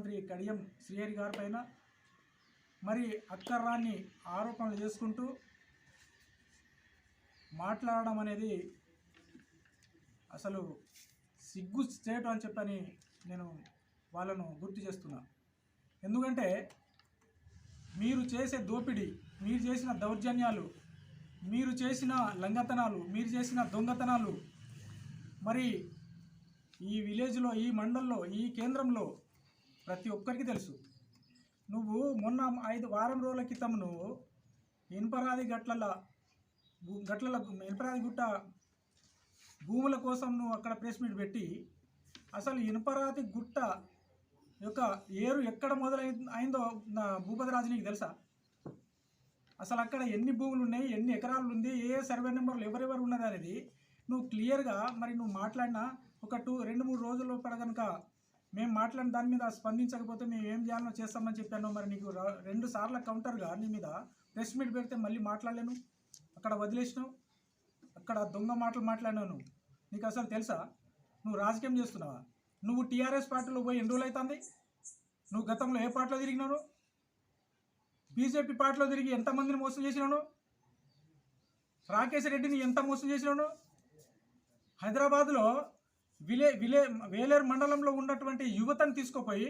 మంత్రి కడియం శ్రీహరి గారిపైన మరి అక్కర్రాన్ని ఆరోపణలు చేసుకుంటూ మాట్లాడడం అనేది అసలు సిగ్గు చేయటం అని చెప్పని నేను వాళ్ళను గుర్తు చేస్తున్నా. ఎందుకంటే మీరు చేసే దోపిడీ మీరు చేసిన దౌర్జన్యాలు మీరు చేసిన లంగతనాలు మీరు చేసిన దొంగతనాలు మరి ఈ విలేజ్లో ఈ మండల్లో ఈ కేంద్రంలో ప్రతి ఒక్కరికి తెలుసు. నువ్వు మొన్న ఐదు వారం రోజుల క్రితం నువ్వు ఇనుపరాది గట్లల గు- గట్లల ఇనుపరాది గుట్ట భూముల కోసం నువ్వు అక్కడ ప్రెస్ మీట్ పెట్టి అసలు ఇనుపరాతి గుట్ట యొక్క ఏరు ఎక్కడ మొదలై అయిందో నా భూపతిరాజు నీకు తెలుసా? అసలు అక్కడ ఎన్ని భూములు ఉన్నాయి ఎన్ని ఎకరాలు ఉంది ఏ సర్వే నెంబర్లు ఎవరెవరు ఉన్నది అనేది నువ్వు క్లియర్గా మరి నువ్వు మాట్లాడినా ఒక టూ రెండు మూడు రోజుల్లో పడ కనుక మేము మాట్లాడిన దాని మీద స్పందించకపోతే మేము ఏం చేయాలో చేస్తామని చెప్పాను మరి నీకు రెండు సార్ల కౌంటర్గా నీ మీద ప్రెస్ మీట్ పెడితే మళ్ళీ మాట్లాడలేను? అక్కడ వదిలేసినావు? అక్కడ దొంగ మాటలు మాట్లాడినావు నువ్వు? నీకు అసలు తెలుసా? నువ్వు రాజకీయం చేస్తున్నావా? నువ్వు టీఆర్ఎస్ పార్టీలో పోయి ఎన్ని రోజులు అవుతుంది నువ్వు గతంలో ఏ పార్టీలో తిరిగినావు? బీజేపీ పార్టీలో తిరిగి ఎంతమందిని మోసం చేసినాను రాకేష్ రెడ్డిని ఎంత మోసం చేసినాను హైదరాబాద్లో విలే విలే వేలేరు మండలంలో ఉన్నటువంటి యువతను తీసుకుపోయి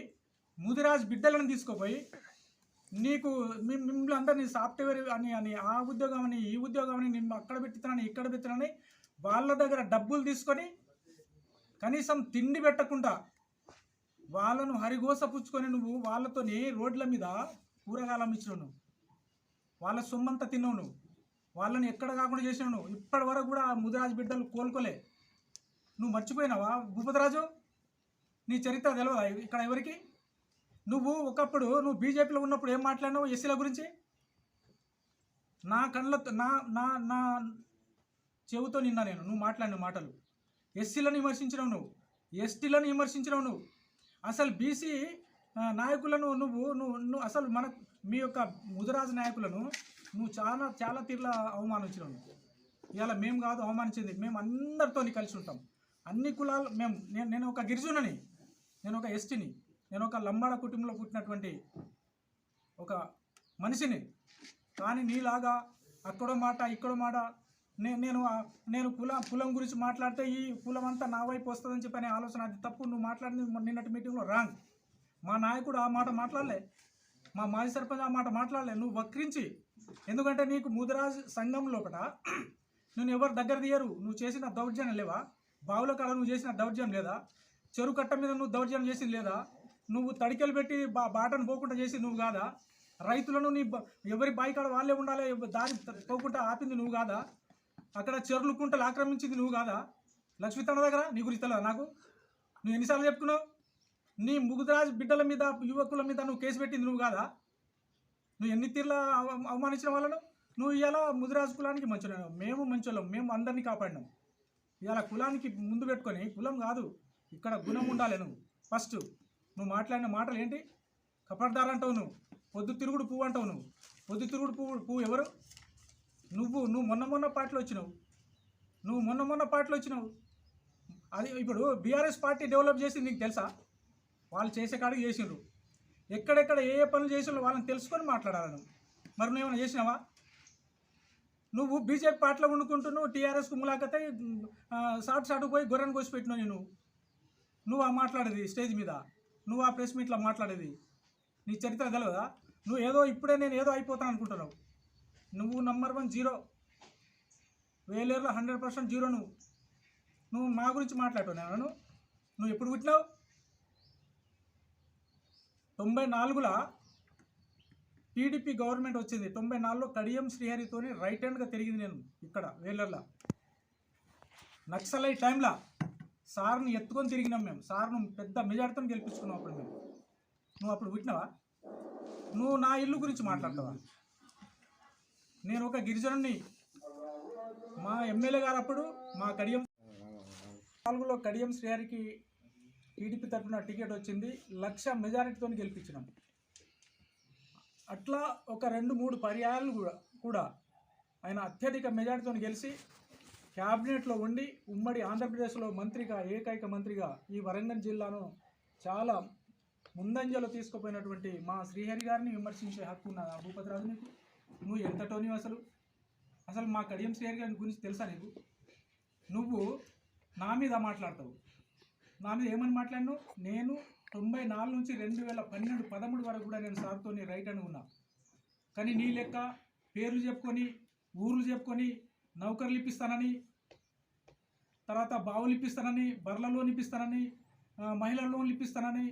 ముదిరాజ్ బిడ్డలను తీసుకుపోయి నీకు మీ- మిమ్మల్ని అందరినీ సాఫ్ట్వేర్ అని అని ఆ ఉద్యోగం అని ఈ ఉద్యోగం అని నిన్ను అక్కడ పెట్టుతానని ఇక్కడ పెట్టుతానని వాళ్ళ దగ్గర డబ్బులు తీసుకొని కనీసం తిండి పెట్టకుండా వాళ్ళను హరిగోస పుచ్చుకొని నువ్వు వాళ్ళతోని రోడ్ల మీద కూరగాయలు అమ్మించినావు నువ్వు వాళ్ళ సొమ్మంతా తిన్నావు నువ్వు వాళ్ళని ఎక్కడ కాకుండా చేసినావు నువ్వు ఇప్పటి వరకు కూడా ఆ బిడ్డలు కోలుకోలే. నువ్వు మర్చిపోయినావా? భూపతిరాజు నీ చరిత్ర తెలియదా ఇక్కడ ఎవరికి? నువ్వు ఒకప్పుడు నువ్వు బీజేపీలో ఉన్నప్పుడు ఏం మాట్లాడినావు ఎస్సీల గురించి? నా కళ్ళతో నా నా నా చెవుతో నిన్నా నేను నువ్వు మాట్లాడిన మాటలు. ఎస్సీలను విమర్శించినావు నువ్వు. ఎస్టీలను విమర్శించినావు నువ్వు. అసలు బీసీ నాయకులను నువ్వు నువ్వు నువ్వు అసలు మన మీ యొక్క ముదరాజు నాయకులను నువ్వు చాలా చాలా తీర్ల అవమానించినావు ఇవాళ మేము కాదు అవమానించింది మేము అందరితో కలిసి ఉంటాం. అన్ని కులాలు మేము నేను నేను ఒక గిరిజనుని నేను ఒక ఎస్టీని నేను ఒక లంబాడ కుటుంబంలో పుట్టినటువంటి ఒక మనిషిని. కానీ నీలాగా అక్కడో మాట ఇక్కడో మాట నేను నేను కుల కులం గురించి మాట్లాడితే ఈ కులం అంతా నా వైపు వస్తుందని చెప్పి అనే ఆలోచన అది తప్పు నువ్వు మాట్లాడింది నిన్నటి మీటింగ్లో రాంగ్. మా నాయకుడు ఆ మాట మాట్లాడలే. మా మాజీ సర్పంచ్ ఆ మాట మాట్లాడలే. నువ్వు వక్రించి ఎందుకంటే నీకు ముదిరాజ్ సంఘం లోపల నేను ఎవరు దగ్గర తీయరు నువ్వు చేసిన దౌర్జన్యం లేవా? బావుల కాడ నువ్వు చేసిన దౌర్జన్యం లేదా? చెరువు కట్ట మీద నువ్వు దౌర్జన్యం చేసింది లేదా? నువ్వు తడికెలు పెట్టి బా బాటను పోకుండా చేసి నువ్వు కాదా? రైతులను నీ బ- ఎవరి బాయి కాడ వాళ్ళే ఉండాలి దారి పోకుండా ఆపింది నువ్వు కాదా? అక్కడ చెరువులు కుంటలు ఆక్రమించింది నువ్వు కాదా? లక్ష్మీతండ దగ్గర నీ గురించి తెలియదా నాకు? నువ్వు ఎన్నిసార్లు చెప్పుకున్నావు? నీ ముగుదరాజ్ బిడ్డల మీద యువకుల మీద నువ్వు కేసు పెట్టింది నువ్వు కాదా? నువ్వు ఎన్ని తీర్ల అవ- అవమానించిన వాళ్ళను? నువ్వు ఇవాళ ముదిరాజు కులానికి మంచి మేము మంచోళ్ళం. మేము అందరినీ కాపాడినాం. ఇవాళ కులానికి ముందు పెట్టుకొని కులం కాదు ఇక్కడ గుణం ఉండాలి నువ్వు. ఫస్ట్ నువ్వు మాట్లాడిన మాటలు ఏంటి? కపర్దార్ అంటావు నువ్వు. పొద్దు తిరుగుడు పువ్వు అంటావు నువ్వు. పొద్దు తిరుగుడు పువ్వు పువ్వు ఎవరు? నువ్వు నువ్వు మొన్న మొన్న పార్టీలో వచ్చినావు. నువ్వు మొన్న మొన్న పార్టీలో వచ్చినావు. అది ఇప్పుడు బీఆర్ఎస్ పార్టీ డెవలప్ చేసింది నీకు తెలుసా? వాళ్ళు చేసే కాడికి చేసిండ్రు. ఎక్కడెక్కడ ఏ ఏ పనులు చేసిండ్రు వాళ్ళని తెలుసుకొని మాట్లాడాలి నువ్వు. మరి నువ్వు ఏమైనా చేసినావా? నువ్వు బీజేపీ పార్టీలో వండుకుంటున్నావు నువ్వు టీఆర్ఎస్కు షార్ట్ షార్ట్ పోయి గొర్రెను కోసి పెట్టినావు నేను నువ్వు ఆ మాట్లాడేది స్టేజ్ మీద. నువ్వు ఆ ప్రెస్ మీట్లో మాట్లాడేది. నీ చరిత్ర తెలియదా నువ్వు ఏదో ఇప్పుడే నేను ఏదో అయిపోతాను అనుకుంటున్నావు. నువ్వు నంబర్ వన్ జీరో వేలేరులో హండ్రెడ్ పర్సెంట్ జీరో నువ్వు. నువ్వు మా గురించి మాట్లాడటం నేను నువ్వు ఎప్పుడు పుట్టినావు? తొంభై నాలుగులో? టీడీపీ గవర్నమెంట్ వచ్చింది తొంభై నాలుగులో కడియం శ్రీహరితోని రైట్ హ్యాండ్గా తిరిగింది నేను ఇక్కడ వేలల్లో నక్సలై టైంలో సార్ని ఎత్తుకొని తిరిగినాం మేము. సార్ను పెద్ద మెజార్టీతో గెలిపించుకున్నాం అప్పుడు మేము. నువ్వు అప్పుడు పుట్టినవా? నువ్వు నా ఇల్లు గురించి మాట్లాడతావా? నేను ఒక గిరిజనుని మా ఎమ్మెల్యే గారు అప్పుడు మా కడియం నాలుగులో కడియం శ్రీహరికి టీడీపీ తరఫున టికెట్ వచ్చింది. లక్ష మెజారిటీతో గెలిపించినాం. అట్లా ఒక రెండు మూడు పర్యాయాలు కూడా కూడా ఆయన అత్యధిక మెజార్టీతో గెలిచి క్యాబినెట్లో ఉండి ఉమ్మడి ఆంధ్రప్రదేశ్లో మంత్రిగా ఏకైక మంత్రిగా ఈ వరంగల్ జిల్లాను చాలా ముందంజలో తీసుకుపోయినటువంటి మా శ్రీహరి గారిని విమర్శించే హక్కు ఉన్నదా భూపతిరాజు నీకు? నువ్వు ఎంత అసలు? అసలు మా కడియం శ్రీహరి గారి గురించి తెలుసా నీకు? నువ్వు నా మీద మాట్లాడతావు. నా మీద ఏమని మాట్లాడినావు? నేను తొంభై నాలుగు నుంచి రెండు వేల పన్నెండు పదమూడు వరకు కూడా నేను సార్తో రైట్ అని ఉన్నా. కానీ నీ లెక్క పేర్లు చెప్పుకొని ఊర్లు చెప్పుకొని నౌకర్లు ఇప్పిస్తానని తర్వాత బావులు ఇప్పిస్తానని బర్ల లోన్ ఇప్పిస్తానని మహిళల లోన్లు ఇప్పిస్తానని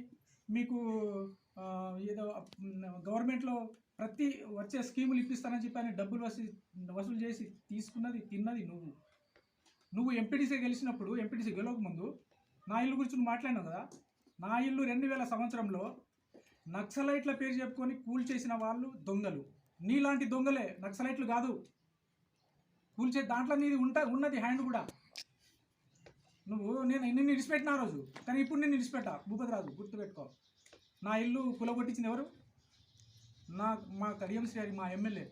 మీకు ఏదో గవర్నమెంట్లో ప్రతి వచ్చే స్కీములు ఇప్పిస్తానని చెప్పి అని డబ్బులు వసూలు వసూలు చేసి తీసుకున్నది తిన్నది నువ్వు. నువ్వు ఎంపీటీసీ గెలిచినప్పుడు ఎంపీటీసీ గెలవక ముందు నా ఇల్లు గురించి నువ్వు మాట్లాడినావు కదా? నా ఇల్లు రెండు వేల సంవత్సరంలో నక్సలైట్ల పేరు చెప్పుకొని కూల్ చేసిన వాళ్ళు దొంగలు. నీలాంటి దొంగలే నక్సలైట్లు కాదు. కూల్చే దాంట్లో నీది ఉంటా ఉన్నది హ్యాండ్ కూడా. నువ్వు నేను నిన్ను ఇడిచిపెట్టిన ఆ రోజు. కానీ ఇప్పుడు నేను ఇడిచిపెట్టా భూపతిరాజు గుర్తుపెట్టుకో. నా ఇల్లు కులగొట్టించిన ఎవరు? నా మా కడియం శ్రీ మా ఎమ్మెల్యే.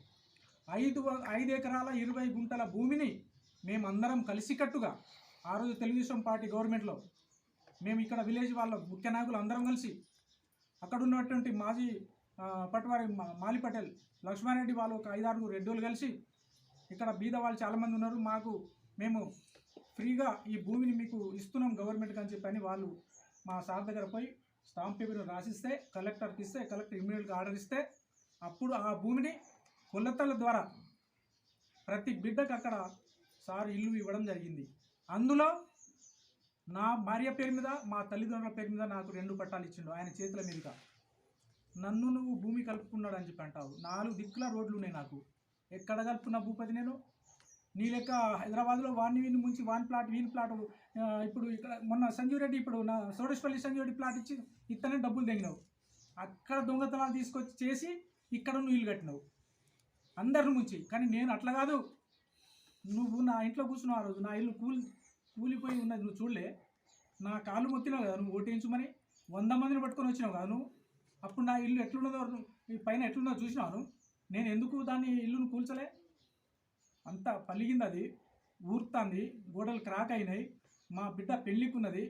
ఐదు వ- ఐదు ఎకరాల ఇరవై గుంటల భూమిని మేమందరం కలిసికట్టుగా ఆ రోజు తెలుగుదేశం పార్టీ గవర్నమెంట్లో మేము ఇక్కడ విలేజ్ వాళ్ళ ముఖ్య నాయకులు అందరం కలిసి. అక్కడ ఉన్నటువంటి మాజీ ఆ, పట్వారి మా- మాలి పటేల్ లక్ష్మారెడ్డి వాళ్ళు ఒక ఐదారు రెడ్డోళ్ళు కలిసి ఇక్కడ బీద వాళ్ళు చాలామంది ఉన్నారు. మాకు మేము ఫ్రీగా ఈ భూమిని మీకు ఇస్తున్నాం గవర్నమెంట్కి అని చెప్పని వాళ్ళు మా సార్ దగ్గర పోయి స్టాంప్ పేపర్ రాసిస్తే కలెక్టర్కి ఇస్తే కలెక్టర్ ఇమ్మీడియట్గా ఆర్డర్ ఇస్తే అప్పుడు ఆ భూమిని కొలతల ద్వారా ప్రతి బిడ్డకు అక్కడ సార్ ఇల్లు ఇవ్వడం జరిగింది. అందులో నా భార్య పేరు మీద మా తల్లిదండ్రుల పేరు మీద నాకు రెండు పట్టాలు ఇచ్చిండు. ఆయన చేతుల మీదుగా. నన్ను నువ్వు భూమి కలుపుకున్నాడు అని చెప్పి అంటావు. నాలుగు దిక్కుల రోడ్లు ఉన్నాయి నాకు. ఎక్కడ కలుపుకున్న భూపతి నేను? నీ లెక్క హైదరాబాద్లో వాడిని వీని ముంచి వాన్ ప్లాట్ వీన్ ప్లాట్ ఇప్పుడు ఇక్కడ మొన్న సంజీవ్ రెడ్డి ఇప్పుడు నా సోడేశ్వల్లి సంజీవ్ రెడ్డి ప్లాట్ ఇచ్చి ఇత్తనే డబ్బులు తెగినావు. అక్కడ దొంగతనాలు తీసుకొచ్చి చేసి ఇక్కడ నువ్వు ఇల్లు కట్టినావు. అందరిని ముంచి. కానీ నేను అట్లా కాదు. నువ్వు నా ఇంట్లో కూర్చున్నావు ఆ రోజు. నా ఇల్లు కూల్ కూలిపోయి ఉన్నది. నువ్వు చూడలే. నా కాళ్ళు మొత్తినావు కదా నువ్వు ఓటేయించమని వంద మందిని పట్టుకొని వచ్చినావు కదా నువ్వు. అప్పుడు నా ఇల్లు ఎట్లున్నదో ఈ పైన ఎట్లున్నదో చూసినాను నేను ఎందుకు దాన్ని ఇల్లును కూల్చలే? అంత పలిగింది అది ఊరుతాంది గోడలు క్రాక్ అయినాయి. మా బిడ్డ పెళ్ళికున్నది.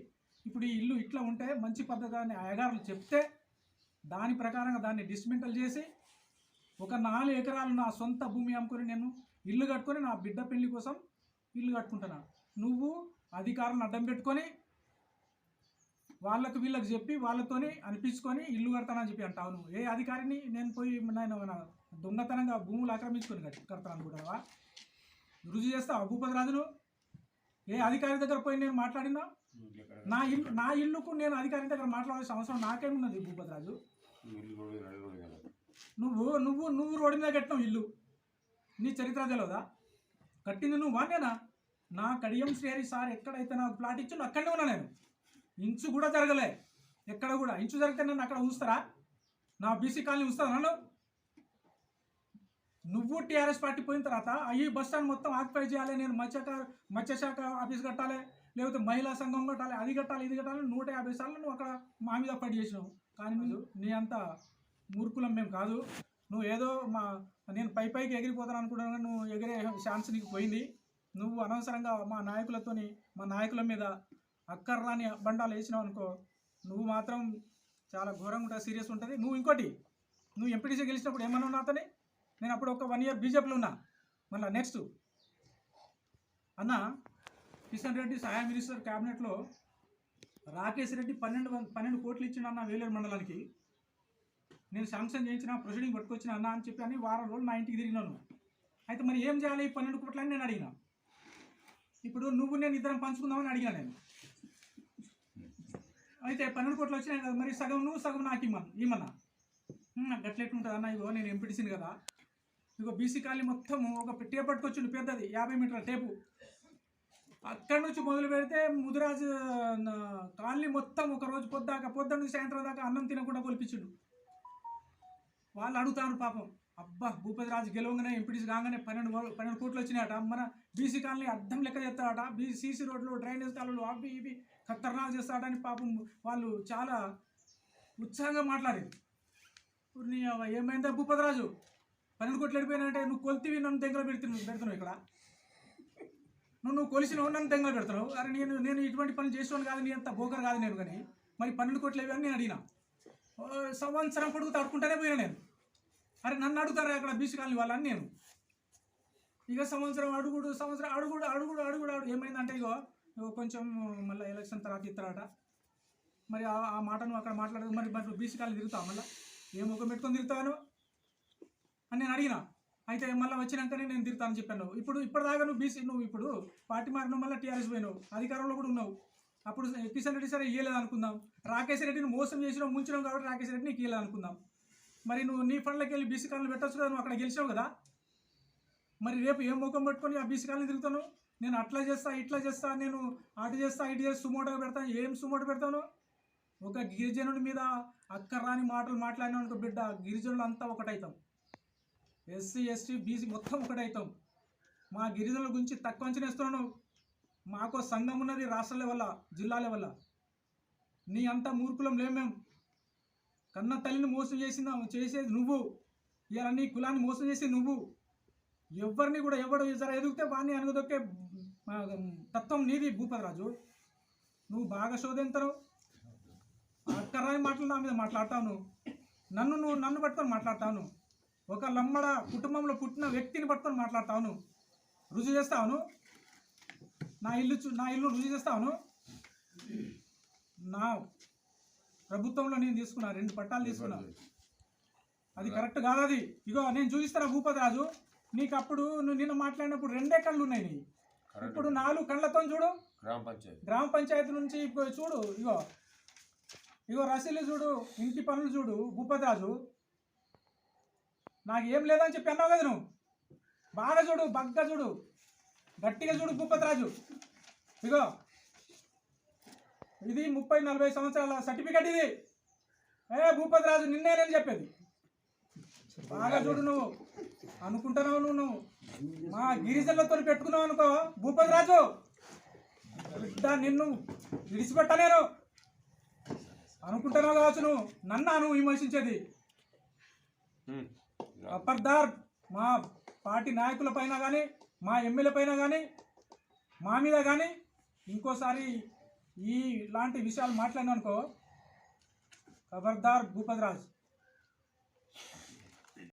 ఇప్పుడు ఈ ఇల్లు ఇట్లా ఉంటే మంచి పద్ధతి అని అయ్యగారులు చెప్తే దాని ప్రకారంగా దాన్ని డిస్మెంటల్ చేసి ఒక నాలుగు ఎకరాలు నా సొంత భూమి అమ్ముకొని నేను ఇల్లు కట్టుకొని నా బిడ్డ పెళ్ళి కోసం ఇల్లు కట్టుకుంటున్నాను నువ్వు అధికారులను అడ్డం పెట్టుకొని వాళ్ళకు వీళ్ళకి చెప్పి వాళ్ళతోని అనిపించుకొని ఇల్లు కడతానని చెప్పి అంటావు నువ్వు. ఏ అధికారిని? నేను పోయి నేను మన దొంగతనంగా భూములు ఆక్రమించుకొని కడతాను అనుకుంటావా రుజువు చేస్తావు భూపతి రాజును? ఏ అధికారి దగ్గర పోయి నేను మాట్లాడినా? నా ఇల్లు నా ఇల్లుకు నేను అధికారి దగ్గర మాట్లాడాల్సిన అవసరం నాకేమున్నది భూపతి రాజు? నువ్వు నువ్వు నువ్వు రోడ్డు మీద కట్టినావు ఇల్లు. నీ చరిత్ర తెలియదా కట్టింది నువ్వు వానేనా నా కడియం శ్రీహరి సార్ ఎక్కడైతే నాకు ప్లాట్ ఇచ్చిందో అక్కడనే ఉన్నా నేను. ఇంచు కూడా జరగలే. ఎక్కడ కూడా. ఇంచు జరిగితే నన్ను అక్కడ ఉంచుతారా? నా బీసీ కాలనీ ఉంచుతారా నన్ను? నువ్వు టీఆర్ఎస్ పార్టీ పోయిన తర్వాత ఈ బస్ స్టాండ్ మొత్తం ఆక్యుపై చేయాలి నేను మత్స్యక మత్స్యశాఖ ఆఫీస్ కట్టాలి లేకపోతే మహిళా సంఘం కట్టాలి అది కట్టాలి ఇది కట్టాలి నూట యాభై సార్లు నువ్వు అక్కడ మా మీద పడి చేసినావు. కానీ నువ్వు నీ అంత మూర్ఖులం మేము కాదు. నువ్వు ఏదో మా నేను పై పైకి ఎగిరిపోతాను అనుకున్నాను కానీ నువ్వు ఎగిరే ఛాన్స్ నీకు పోయింది. నువ్వు అనవసరంగా మా నాయకులతోని మా నాయకుల మీద అక్కర్రాని బండాలు వేసినావు అనుకో నువ్వు మాత్రం చాలా ఘోరంగా ఉంటుంది సీరియస్ ఉంటుంది. నువ్వు ఇంకోటి నువ్వు ఎంపీటీసీ గెలిచినప్పుడు ఏమన్నా ఉన్నా అతని? నేను అప్పుడు ఒక వన్ ఇయర్ బీజేపీలో ఉన్నా. మళ్ళీ నెక్స్ట్ అన్న కిషన్ రెడ్డి సహాయ మినిస్టర్ క్యాబినెట్లో రాకేష్ రెడ్డి పన్నెండు పన్నెండు కోట్లు ఇచ్చిన అన్న వేలేరు మండలానికి. నేను శాంక్షన్ చేయించిన ప్రొసీడింగ్ పట్టుకొచ్చిన అన్న అని చెప్పి అని వారం రోజులు నా ఇంటికి తిరిగినాను. అయితే మరి ఏం చేయాలి? ఈ పన్నెండు కోట్లు నేను అడిగిన. ఇప్పుడు నువ్వు నేను ఇద్దరం పంచుకుందామని అడిగాను నేను. అయితే పన్నెండు కోట్లు వచ్చినాయి కదా మరి సగం నువ్వు సగం నాకు ఇమ్మను ఇమ్మన్నా. "ఉమ్, నాకు అన్న ఇగో నేను ఎంపీటీసీని కదా. ఇగో బీసీ కాలనీ మొత్తం ఒక టేప్ పట్టుకొచ్చిండు పెద్దది యాభై మీటర్ల టేపు. అక్కడి నుంచి మొదలు పెడితే ముదిరాజు కాలనీ మొత్తం ఒక రోజు పొద్దాక పొద్దున్న నుంచి సాయంత్రం దాకా అన్నం తినకుండా కొలిపించిండు. వాళ్ళు అడుగుతారు పాపం. అబ్బా భూపతి రాజు గెలవంగానే ఎంపీటీస్ కాగానే పన్నెండు పన్నెండు కోట్లు వచ్చినాయట. మన బీసీ కాలనీ అర్థం లెక్క చేస్తాడట బీ సీసీ రోడ్లు డ్రైనేజ్ కాలువలు అవి ఇవి ఖతర్నాలు చేస్తాడని పాపం వాళ్ళు చాలా ఉత్సాహంగా మాట్లాడారు. ఇప్పుడు నీ ఏమైందా భూపతి రాజు? పన్నెండు కోట్లు వెళ్ళిపోయినంటే నువ్వు కొలితివి నన్ను దగ్గర పెడుతున్నావు పెడుతున్నావు ఇక్కడ. నువ్వు నువ్వు కొలిసిన నన్ను తెంగలు పెడుతున్నావు. అరే నేను నేను ఇటువంటి పని చేసేవాడు కాదు నీ అంత బోకర్ కాదు నేను కానీ. మరి పన్నెండు కోట్లు ఇవి అని నేను అడిగినా. సంవత్సరం పొడుగు తడుకుంటూనే పోయినా నేను. అరే నన్ను అడుగుతారా అక్కడ బీసీ కాలనీ వాళ్ళని నేను? ఇక సంవత్సరం అడుగుడు సంవత్సరం అడుగుడు అడుగుడు అడుగుడు అడుగు ఏమైందంటే ఇగో ఇగో కొంచెం మళ్ళీ ఎలక్షన్ తర్వాత ఇస్తారట మరి ఆ- ఆ మాట నువ్వు అక్కడ మాట్లాడదు మరి మరి బీసీ కాలనీ తిరుగుతావు మళ్ళీ? ఏ ముఖం పెట్టుకొని తిరుగుతాను అని నేను అడిగిన. అయితే మళ్ళీ వచ్చినాకనే నేను తిరుగుతానని చెప్పాను ఇప్పుడు ఇప్పటిదాకా నువ్వు బీసీ నువ్వు ఇప్పుడు పార్టీ మారిన మళ్ళీ టీఆర్ఎస్ పోయినావు. అధికారంలో కూడా ఉన్నావు. అప్పుడు కిషన్ రెడ్డి సరే ఇయ్యలేదు అనుకుందాం. రాకేష్ రెడ్డిని మోసం చేసినావు ముంచినావు కాబట్టి రాకేష్ రెడ్డి నీకు ఇయ్యలేదు అనుకుందాం. మరి నువ్వు నీ ఫండ్లకి వెళ్ళి బీసీ కాలనీ పెట్టచ్చు కదా నువ్వు అక్కడ గెలిచావు కదా. మరి రేపు ఏం ముఖం పెట్టుకొని ఆ బీసీ కాలనీ తిరుగుతాను? నేను అట్లా చేస్తా ఇట్లా చేస్తా నేను అటు చేస్తా ఇటు చేసి సుమోటో పెడతాను ఏం సుమోటో పెడతాను? ఒక గిరిజనుడి మీద అక్కర్రాని మాటలు మాట్లాడిన అనుకో బిడ్డ గిరిజనులు అంతా ఒకటైతాం. ఎస్సీ ఎస్టీ బీసీ మొత్తం ఒకటైతాం. మా గిరిజనుల గురించి తక్కువ అంచనేస్తున్నాను మాకు మాకో సంఘం ఉన్నది రాష్ట్ర లెవెల్ల జిల్లా లెవెల్ల నీ అంత మూర్ఖులం లేం మేము కన్న తల్లిని మోసం చేసిందా చేసేది నువ్వు. ఇలా నీ కులాన్ని మోసం చేసేది నువ్వు. ఎవరిని కూడా ఎవడు జర ఎదిగితే వాడిని అనగదొక్కే తత్వం నీది భూపతిరాజు. నువ్వు బాగా శోధించరు అక్కరాని మాటలు నా మీద మాట్లాడతావు నన్ను నువ్వు నన్ను పట్టుకొని మాట్లాడతావు ఒక లమ్మడ కుటుంబంలో పుట్టిన వ్యక్తిని పట్టుకొని మాట్లాడతాను. రుజువు చేస్తావును? నా ఇల్లు చూ నా ఇల్లు రుజువు చేస్తావును? నా ప్రభుత్వంలో నేను తీసుకున్నా రెండు పట్టాలు తీసుకున్నా. అది కరెక్ట్ కాదు అది. ఇగో నేను చూపిస్తాను భూపతి రాజు? నీకు అప్పుడు నువ్వు నిన్న మాట్లాడినప్పుడు రెండే కళ్ళు ఉన్నాయి నీ ఇప్పుడు నాలుగు కళ్ళతో చూడు. గ్రామ పంచాయతీ. గ్రామ పంచాయతీ నుంచి ఇప్పుడు చూడు ఇగో. ఇగో రసీలు చూడు ఇంటి పనులు చూడు భూపతి రాజు. నాకు ఏం లేదని చెప్పి అన్నావు కదా నువ్వు? బాగా చూడు బగ్గా చూడు. గట్టిగా చూడు భూపతి రాజు. ఇగో. ఇది ముప్పై నలభై సంవత్సరాల సర్టిఫికెట్ ఇది. ఏ భూపతి రాజు నిన్నే నేను చెప్పేది. బాగా చూడు నువ్వు. అనుకుంటున్నావు నువ్వు నువ్వు. మా గిరిజనులతో పెట్టుకున్నావు అనుకో భూపతి రాజు నిన్ను విడిచిపెట్ట నేను అనుకుంటున్నావు కావచ్చు నువ్వు. నన్ను నువ్వు విమర్శించేది. అపర్దార్ మా పార్టీ నాయకుల పైన కానీ మా ఎమ్మెల్యే పైన కానీ మా మీద కానీ ఇంకోసారి ఈ ఇలాంటి విషయాలు మాట్లాడిననుకో ఖబర్దార్ భూపతిరాజ్